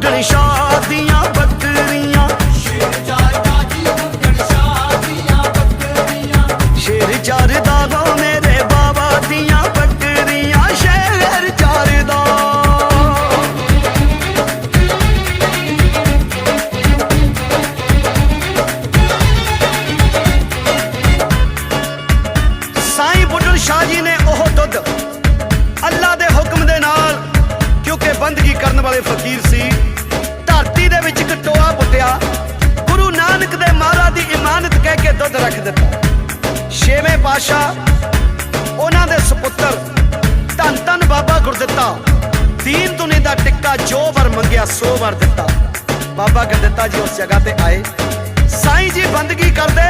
ਉੱਡਣ ਸ਼ਾਹ ਦੀਆਂ ਸ਼ੇਰ ਚਾਰਦਾ ਮੇਰੇ ਬਾਬਾ ਦੀਆਂ ਬੱਕਰੀਆਂ ਸ਼ੇਰ ਚਾਰਦਾ ਸਾਈਂ ਬੁੱਢਣ ਸ਼ਾਹ ਜੀ ਕਰਨ ਵਾਲੇ ਫਕੀਰ ਸੀ। ਧਰਤੀ ਦੇ ਵਿੱਚ ਇੱਕ ਟੋਆ ਪੁੱਟਿਆ। ਗੁਰੂ ਨਾਨਕ ਦੇ ਮਹਾਰਾਜ ਦੀ ਇਮਾਨਤ ਕਹਿ ਕੇ ਦੁੱਧ ਰੱਖ ਦਿੱਤਾ। ਛੇਵੇਂ ਪਾਤਸ਼ਾਹ, ਉਹਨਾਂ ਦੇ ਸੁਪੁੱਤਰ ਧੰਨ ਧੰਨ ਬਾਬਾ ਗੁਰਦਿੱਤਾ, ਦੀਨ ਦੁਨੀ ਦਾ ਟਿੱਕਾ ਜੋ ਵਰ ਮੰਗਿਆ ਸੋ ਵਰ ਦਿੱਤਾ। ਬਾਬਾ ਗੁਰਦਿੱਤਾ ਜੀ ਉਸ ਜਗ੍ਹਾ ਤੇ ਆਏ। ਸਾਈਂ ਜੀ ਬੰਦਗੀ ਕਰਦੇ